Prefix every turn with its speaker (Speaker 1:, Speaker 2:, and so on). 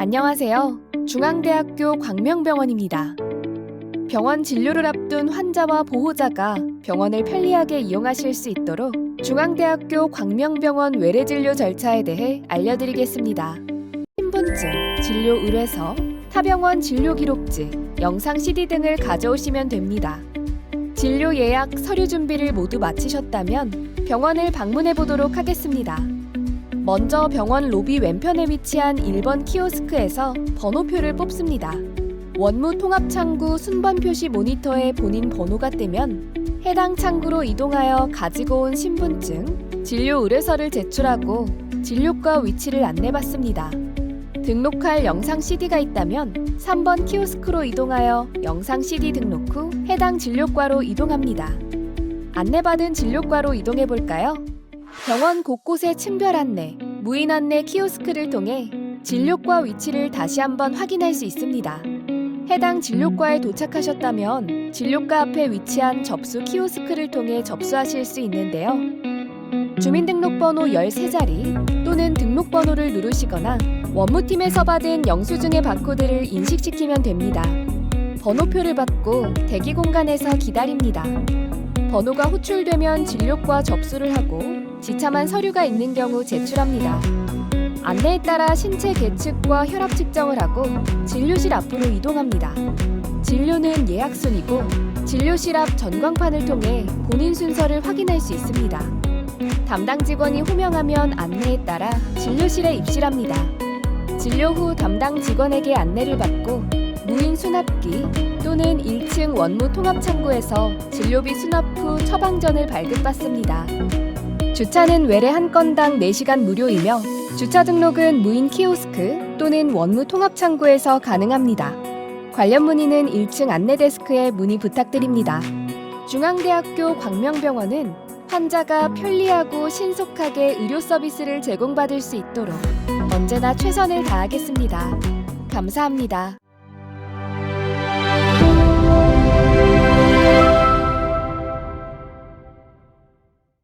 Speaker 1: 안녕하세요. 중앙대학교 광명병원입니다. 병원 진료를 앞둔 환자와 보호자가 병원을 편리하게 이용하실 수 있도록 중앙대학교 광명병원 외래진료 절차에 대해 알려드리겠습니다. 신분증, 진료 의뢰서, 타병원 진료 기록지, 영상 CD 등을 가져오시면 됩니다. 진료 예약, 서류 준비를 모두 마치셨다면 병원을 방문해 보도록 하겠습니다. 먼저 병원 로비 왼편에 위치한 1번 키오스크에서 번호표를 뽑습니다. 원무 통합 창구 순번 표시 모니터에 본인 번호가 뜨면 해당 창구로 이동하여 가지고 온 신분증, 진료 의뢰서를 제출하고 진료과 위치를 안내받습니다. 등록할 영상 CD가 있다면 3번 키오스크로 이동하여 영상 CD 등록 후 해당 진료과로 이동합니다. 안내받은 진료과로 이동해 볼까요? 병원 곳곳의 층별 안내, 무인 안내 키오스크를 통해 진료과 위치를 다시 한번 확인할 수 있습니다. 해당 진료과에 도착하셨다면 진료과 앞에 위치한 접수 키오스크를 통해 접수하실 수 있는데요. 주민등록번호 13자리 또는 등록번호를 누르시거나 원무팀에서 받은 영수증의 바코드를 인식시키면 됩니다. 번호표를 받고 대기 공간에서 기다립니다. 번호가 호출되면 진료과 접수를 하고 지참한 서류가 있는 경우 제출합니다. 안내에 따라 신체 계측과 혈압 측정을 하고 진료실 앞으로 이동합니다. 진료는 예약순이고 진료실 앞 전광판을 통해 본인 순서를 확인할 수 있습니다. 담당 직원이 호명하면 안내에 따라 진료실에 입실합니다. 진료 후 담당 직원에게 안내를 받고 무인 수납기 또는 1층 원무 통합 창구에서 진료비 수납 후 처방전을 발급받습니다. 주차는 외래 한 건당 4시간 무료이며 주차 등록은 무인 키오스크 또는 원무 통합 창구에서 가능합니다. 관련 문의는 1층 안내 데스크에 문의 부탁드립니다. 중앙대학교 광명병원은 환자가 편리하고 신속하게 의료 서비스를 제공받을 수 있도록 언제나 최선을 다하겠습니다. 감사합니다.